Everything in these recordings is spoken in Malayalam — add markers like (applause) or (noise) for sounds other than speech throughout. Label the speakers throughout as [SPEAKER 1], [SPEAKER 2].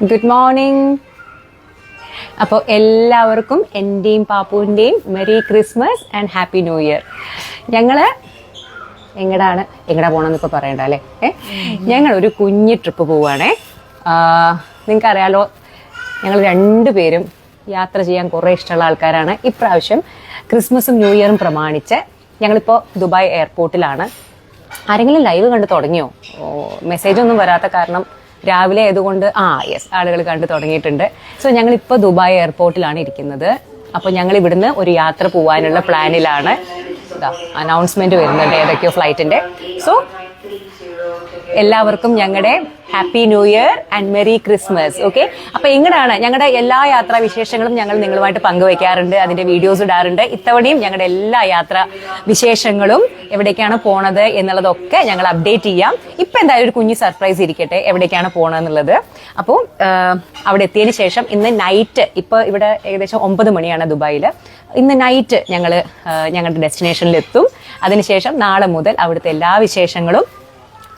[SPEAKER 1] ഗുഡ് മോർണിംഗ് അപ്പോൾ എല്ലാവർക്കും എന്റെയും പാപ്പുവിന്റെയും merry Christmas and happy New Year ഞങ്ങൾ എങ്ങടാണ്? എങ്ങടാ പോണെന്ന് ഇപ്പോൾ പറയണ്ട അല്ലേ? ഏ? ഞങ്ങൾ ഒരു കുഞ്ഞ് ട്രിപ്പ് പോവുകയാണേ നിങ്ങൾക്കറിയാലോ ഞങ്ങൾ രണ്ടുപേരും യാത്ര ചെയ്യാൻ കുറേ ഇഷ്ടമുള്ള ആൾക്കാരാണ്. ഇപ്രാവശ്യം ക്രിസ്മസും ന്യൂ ഇയറും പ്രമാണിച്ച് ഞങ്ങളിപ്പോൾ ദുബായ് എയർപോർട്ടിലാണ് ആരെങ്കിലും ലൈവ് കണ്ടു തുടങ്ങിയോ? മെസ്സേജ് ഒന്നും വരാത്ത കാരണം രാവിലെ ആയതുകൊണ്ട് ആ യെസ് ആളുകൾ കണ്ടു തുടങ്ങിയിട്ടുണ്ട്. സോ ഞങ്ങൾ ഇപ്പോൾ ദുബായ് എയർപോർട്ടിലാണ് ഇരിക്കുന്നത്. അപ്പോൾ ഞങ്ങൾ ഇവിടുന്ന് ഒരു യാത്ര പോകാനുള്ള പ്ലാനിലാണ് അനൗൺസ്മെന്റ് വരുന്നുണ്ട് ഏതൊക്കെയോ ഫ്ലൈറ്റിന്റെ സോ എല്ലാവർക്കും ഞങ്ങളുടെ happy New Year and merry Christmas okay അപ്പൊ എങ്ങനെയാണ് ഞങ്ങളുടെ എല്ലാ യാത്രാ വിശേഷങ്ങളും ഞങ്ങൾ നിങ്ങളുമായിട്ട് പങ്കുവയ്ക്കാറുണ്ട് അതിന്റെ വീഡിയോസ് ഇടാറുണ്ട്. ഇത്തവണയും ഞങ്ങളുടെ എല്ലാ യാത്രാ വിശേഷങ്ങളും എവിടേക്കാണ് പോണത് എന്നുള്ളതൊക്കെ ഞങ്ങൾ അപ്ഡേറ്റ് ചെയ്യാം. ഇപ്പൊ എന്തായാലും ഒരു കുഞ്ഞു സർപ്രൈസ് ഇരിക്കട്ടെ എവിടേക്കാണ് പോണതെന്നുള്ളത് അപ്പോൾ അവിടെ എത്തിയതിന് ശേഷം ഇന്ന് നൈറ്റ് ഇപ്പൊ ഇവിടെ ഏകദേശം ഒമ്പത് മണിയാണ് ദുബായിൽ ഇന്ന് നൈറ്റ് ഞങ്ങൾ ഞങ്ങളുടെ ഡെസ്റ്റിനേഷനിൽ എത്തും അതിനുശേഷം നാളെ മുതൽ അവിടുത്തെ എല്ലാ വിശേഷങ്ങളും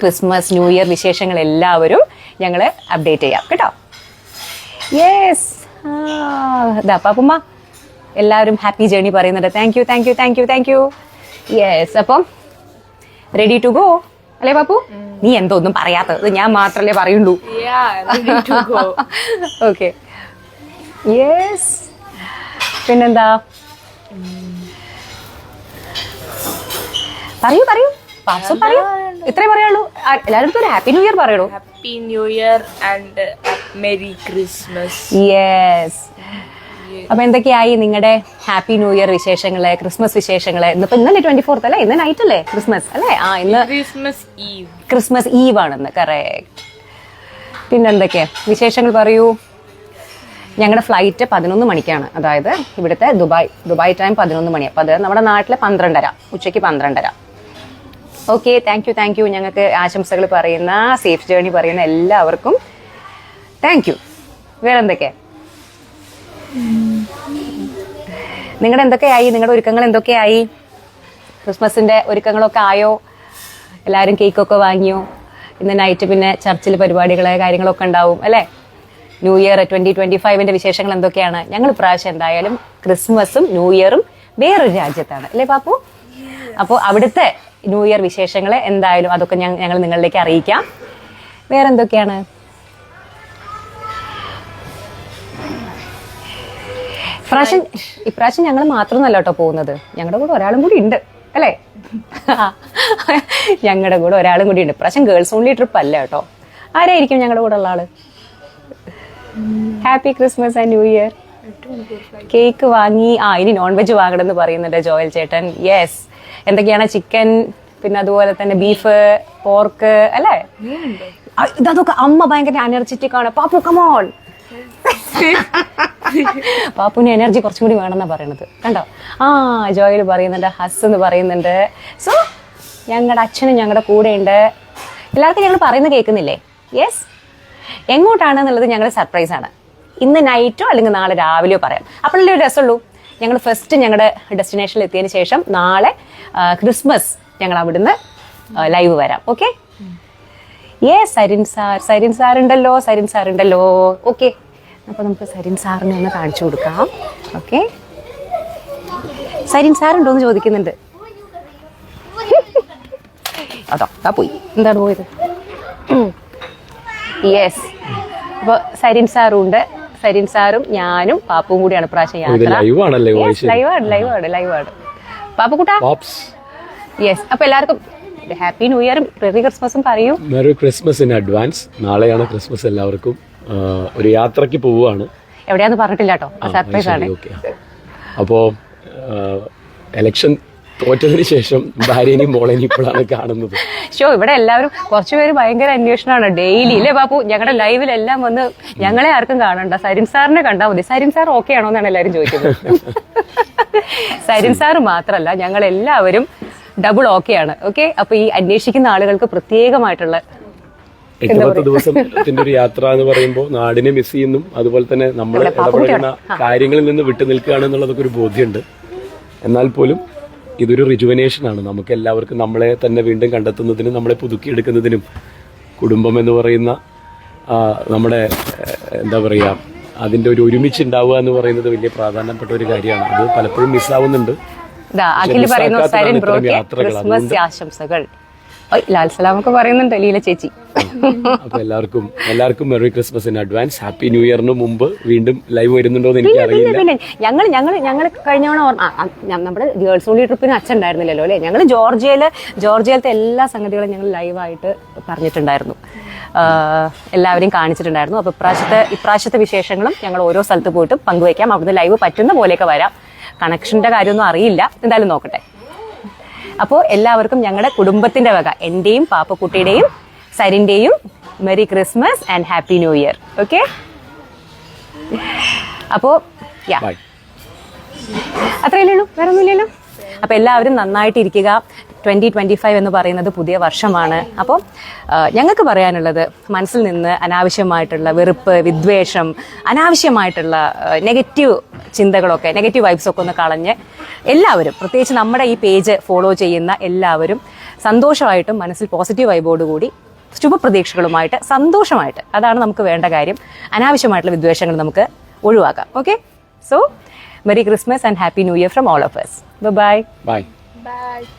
[SPEAKER 1] ക്രിസ്മസ് ന്യൂ ഇയർ വിശേഷങ്ങൾ എല്ലാവരും ഞങ്ങൾ അപ്ഡേറ്റ് ചെയ്യാം. കേട്ടോ? യെസ് അപ്പമ്മ എല്ലാവരും ഹാപ്പി ജേണി പറയുന്നുണ്ട്. Thank you thank you thank you thank you yes അപ്പം റെഡി ടു ഗോ അല്ലേ പാപ്പു? നീ എന്തോ ഒന്നും പറയാത്തത്. ഞാൻ മാത്രമല്ലേ പറയുള്ളൂ. ഓക്കെ യെസ് (laughs) പിന്നെന്താ? പറയൂ പറയൂ. പറയൂ. ഇത്രേ പറയുള്ളൂ. എല്ലാവർക്കും എല്ലാവരും ഒരു ഹാപ്പി ന്യൂ ഇയർ പറയുള്ളൂ
[SPEAKER 2] happy New Year and merry Christmas.
[SPEAKER 1] Yes അപ്പൊ എന്തൊക്കെയായി നിങ്ങളുടെ ഹാപ്പി ന്യൂ ഇയർ വിശേഷങ്ങൾ ക്രിസ്മസ് വിശേഷങ്ങൾ? ഇന്നിപ്പോ ഇന്നലെ ട്വന്റി ഫോർത്ത് അല്ലേ? ഇന്ന് നൈറ്റ് അല്ലേ? ക്രിസ്മസ് അല്ലേ? ആ ഇന്ന്
[SPEAKER 2] ക്രിസ്മസ് ഈവ്
[SPEAKER 1] ക്രിസ്മസ് ഈവ് ആണെന്ന്. കറക്റ്റ് പിന്നെന്തൊക്കെ? വിശേഷങ്ങൾ പറയൂ. ഞങ്ങളുടെ ഫ്ലൈറ്റ് പതിനൊന്ന് മണിക്കാണ്. അതായത് ഇവിടുത്തെ ദുബായ് ദുബായ് ടൈം പതിനൊന്ന് മണി. അപ്പോൾ അത് നമ്മുടെ നാട്ടിലെ പന്ത്രണ്ടര ഉച്ചയ്ക്ക് പന്ത്രണ്ടര. Okay thank you thank you ഞങ്ങൾക്ക് ആശംസകൾ പറയുന്ന സേഫ് ജേർണി പറയുന്ന എല്ലാവർക്കും താങ്ക് യു വേറെ എന്തൊക്കെ നിങ്ങളുടെ എന്തൊക്കെയായി നിങ്ങളുടെ ഒരുക്കങ്ങൾ എന്തൊക്കെയായി ക്രിസ്മസിന്റെ ഒരുക്കങ്ങളൊക്കെ ആയോ? എല്ലാവരും കേക്കൊക്കെ വാങ്ങിയോ? ഇന്ന് നൈറ്റ് പിന്നെ ചർച്ചിൽ പരിപാടികൾ കാര്യങ്ങളൊക്കെ ഉണ്ടാവും അല്ലേ? ന്യൂ ഇയർ ട്വന്റി ട്വന്റി ഫൈവിന്റെ വിശേഷങ്ങൾ എന്തൊക്കെയാണ്? ഞങ്ങൾ പ്രാവശ്യം എന്തായാലും ക്രിസ്മസും ന്യൂ ഇയറും വേറൊരു രാജ്യത്താണ് അല്ലേ പാപ്പു? അപ്പോൾ അവിടുത്തെ ന്യൂ ഇയർ വിശേഷങ്ങൾ എന്തായാലും അതൊക്കെ ഞങ്ങ- ഞങ്ങൾ നിങ്ങളിലേക്ക് അറിയിക്കാം. വേറെ എന്തൊക്കെയാണ് ഇപ്രാവശ്യം ഇപ്രാവശ്യം ഞങ്ങൾ മാത്രം കേട്ടോ പോകുന്നത്. ഞങ്ങളുടെ കൂടെ ഒരാളും കൂടി ഉണ്ട് അല്ലേ? (laughs) ഞങ്ങളുടെ കൂടെ ഒരാളും കൂടി ഉണ്ട് ഇപ്രാവശ്യം ഗേൾസ് ഓൺലി ട്രിപ്പ് അല്ല കേട്ടോ. ആരായിരിക്കും ഞങ്ങളുടെ കൂടെ ഉള്ള ആൾ? Happy Christmas and New Year cake വാങ്ങി ആ ഇനി നോൺ വെജ് വാങ്ങണം എന്ന് പറയുന്നുണ്ട് ജോയൽ ചേട്ടൻ. യെസ് എന്തൊക്കെയാണ് ചിക്കൻ പിന്നെ അതുപോലെ തന്നെ ബീഫ് പോർക്ക് അല്ലേ? ഇതൊക്കെ അമ്മ ഭയങ്കര എനർജറ്റിക് ആണ്. പാപ്പു കമോൺ പാപ്പുവിന് എനർജി കുറച്ചും കൂടി വേണമെന്നാ പറയണത്. കണ്ടോ? ആ ജോയിൽ പറയുന്നുണ്ട് ഹസ് എന്ന് പറയുന്നുണ്ട്. സോ ഞങ്ങളുടെ അച്ഛനും ഞങ്ങളുടെ കൂടെ ഉണ്ട് എല്ലാവർക്കും ഞങ്ങൾ പറയുന്നത് കേൾക്കുന്നില്ലേ? യെസ് എങ്ങോട്ടാണെന്നുള്ളത് ഞങ്ങളുടെ സർപ്രൈസ് ആണ്. ഇന്ന് നൈറ്റോ അല്ലെങ്കിൽ നാളെ രാവിലെയോ പറയാം. അപ്പോഴല്ലേ ഒരു രസമുള്ളൂ ഞങ്ങൾ ഫസ്റ്റ് ഞങ്ങളുടെ ഡെസ്റ്റിനേഷനിൽ എത്തിയതിന് ശേഷം നാളെ ക്രിസ്മസ് ഞങ്ങൾ അവിടുന്ന് ലൈവ് വരാം. ഓക്കെ ഏ സരിൻ സാർ. സരിൻ സാർ ഉണ്ടല്ലോ സരിൻ സാർ ഉണ്ടല്ലോ. ഓക്കെ അപ്പൊ നമുക്ക് സരിൻ സാറിനെ ഒന്ന് കാണിച്ചു കൊടുക്കാം. ഓക്കെ സരിൻ സാർ ഉണ്ടോ എന്ന് ചോദിക്കുന്നുണ്ട്. (laughs) അതോ ആ പോയി. എന്താണ് പോയത്? യെസ് അപ്പൊ സരിൻ സാറും ഉണ്ട്. സരിൻ സാറും ഞാനും പാപ്പും കൂടിയാണ് പ്രാവശ്യം യാത്ര. ലൈവാണ് ലൈവാണ് ലൈവാണ് പാപ്പുക്കുട്ടാ യെസ് അപ്പൊ എല്ലാവർക്കും ഹാപ്പി ന്യൂ ഇയറും മെറി ക്രിസ്മസും പറയൂ.
[SPEAKER 3] മെറി ക്രിസ്മസ് ഇൻ അഡ്വാൻസ് നാളെയാണ് ക്രിസ്മസ് എല്ലാവർക്കും. ഒരു യാത്രയ്ക്ക് പോവുകയാണ്.
[SPEAKER 1] എവിടെയാന്ന് പറഞ്ഞിട്ടില്ല കേട്ടോ. സർപ്രൈസ് ആണ്.
[SPEAKER 3] അപ്പോ അപ്പോൾ എലക്ഷൻ തോറ്റതിന് ശേഷം ഭാര്യനെയും മോളേനെയും ഇപ്പോഴാണ് കാണുന്നത്.
[SPEAKER 1] ഷോ ഇവിടെ എല്ലാവരും കുറച്ചുപേര് ഭയങ്കര അന്വേഷണമാണ്. ഡെയിലി ഇല്ലേ ബാപ്പു? ഞങ്ങളുടെ ലൈവിലെല്ലാം വന്ന് ഞങ്ങളെ ആർക്കും കാണണ്ട. സരിൻ സാറിനെ കണ്ടാൽ മതി. സരിൻ സാർ ഓക്കെ ആണോ എന്നാണ് എല്ലാവരും ചോദിക്കുന്നത്. സരിൻ സാർ മാത്രമല്ല ഞങ്ങൾ എല്ലാവരും ഡബിൾ ഓക്കെ ആണ്. ഓക്കെ അപ്പൊ ഈ അന്വേഷിക്കുന്ന ആളുകൾക്ക് പ്രത്യേകമായിട്ടുള്ള
[SPEAKER 3] എട്ട് ദിവസത്തിന്റെ ഒരു യാത്ര എന്ന് പറയുമ്പോൾ നാടിനെ മിസ് ചെയ്യുന്നു അതുപോലെ തന്നെ നമ്മൾ ഇടപഴകുന്ന കാര്യങ്ങളിൽ നിന്ന് വിട്ടു നിൽക്കുകയാണെന്നുള്ളതൊക്കെ ഒരു ബോധ്യമുണ്ട്. എന്നാൽ പോലും ഇതൊരു റിജുവനേഷനാണ് നമുക്ക് എല്ലാവർക്കും നമ്മളെ തന്നെ വീണ്ടും കണ്ടെത്തുന്നതിനും നമ്മളെ പുതുക്കിയെടുക്കുന്നതിനും കുടുംബം എന്ന് പറയുന്ന നമ്മുടെ എന്താ പറയുക അതിന്റെ ഒരു ഒരുമിച്ച് ഉണ്ടാവുക എന്ന് പറയുന്നത് വലിയ പ്രാധാന്യപ്പെട്ട ഒരു കാര്യമാണ്. അത് പലപ്പോഴും മിസ്സാവുന്നുണ്ട് യാത്രകൾ.
[SPEAKER 1] ലാൽ സലാം ഒക്കെ പറയുന്നുണ്ട് ലീല ചേച്ചി.
[SPEAKER 3] അപ്പൊ എല്ലാവർക്കും എല്ലാവർക്കും merry Christmas in advance. Happy new ഇയറിന് മുമ്പ് വീണ്ടും ലൈവ് വരുന്നുണ്ടോ എന്ന് എനിക്ക് അറിയില്ല.
[SPEAKER 1] പിന്നെ ഞങ്ങൾ ഞങ്ങൾ ഞങ്ങൾ കഴിഞ്ഞവണ ഓർമ്മ ആ, ഞ- നമ്മുടെ ഗേൾസ് ഓൺലി ട്രിപ്പിന് അച്ഛൻ ഉണ്ടായിരുന്നില്ലല്ലോ അല്ലേ? ഞങ്ങൾ ജോർജിയയിൽ ജോർജിയയിലത്തെ എല്ലാ സംഗതികളും ഞങ്ങൾ ലൈവായിട്ട് പറഞ്ഞിട്ടുണ്ടായിരുന്നു. ആ, എല്ലാവരെയും കാണിച്ചിട്ടുണ്ടായിരുന്നു. അപ്പോൾ ഇപ്രാവശ്യത്തെ ഇപ്രാവശ്യത്തെ വിശേഷങ്ങളും ഞങ്ങൾ ഓരോ സ്ഥലത്ത് പോയിട്ട് പങ്കുവയ്ക്കാം. അവിടുന്ന് ലൈവ് പറ്റുന്ന പോലെയൊക്കെ വരാം. കണക്ഷന്റെ കാര്യമൊന്നും അറിയില്ല. എന്തായാലും നോക്കട്ടെ. അപ്പോൾ എല്ലാവർക്കും ഞങ്ങളുടെ കുടുംബത്തിന്റെ വക എന്റെയും പാപ്പക്കുട്ടിയുടെയും സരിന്റെയും merry Christmas and happy New Year okay അപ്പോ യാ അത്രയല്ലേ ഉള്ളൂ വേറെ ഒന്നുമില്ലല്ലോ അപ്പോൾ എല്ലാവരും നന്നായിട്ടിരിക്കുക. ഇരിക്കുക ട്വന്റി ട്വന്റി ഫൈവ് എന്ന് പറയുന്നത് പുതിയ വർഷമാണ്. അപ്പോൾ ഞങ്ങൾക്ക് പറയാനുള്ളത് മനസ്സിൽ നിന്ന് അനാവശ്യമായിട്ടുള്ള വെറുപ്പ് വിദ്വേഷം അനാവശ്യമായിട്ടുള്ള നെഗറ്റീവ് ചിന്തകളൊക്കെ നെഗറ്റീവ് വൈബ്സ് ഒക്കെ ഒന്ന് കളഞ്ഞ് എല്ലാവരും പ്രത്യേകിച്ച് നമ്മുടെ ഈ പേജ് ഫോളോ ചെയ്യുന്ന എല്ലാവരും സന്തോഷമായിട്ടും മനസ്സിൽ പോസിറ്റീവ് വൈബോടുകൂടി ശുഭപ്രതീക്ഷകളുമായിട്ട് സന്തോഷമായിട്ട് അതാണ് നമുക്ക് വേണ്ട കാര്യം. അനാവശ്യമായിട്ടുള്ള വിദ്വേഷങ്ങൾ നമുക്ക് ഒഴിവാക്കാം. Okay so merry Christmas and happy New Year from all of us. Bye
[SPEAKER 3] bye
[SPEAKER 2] Bye.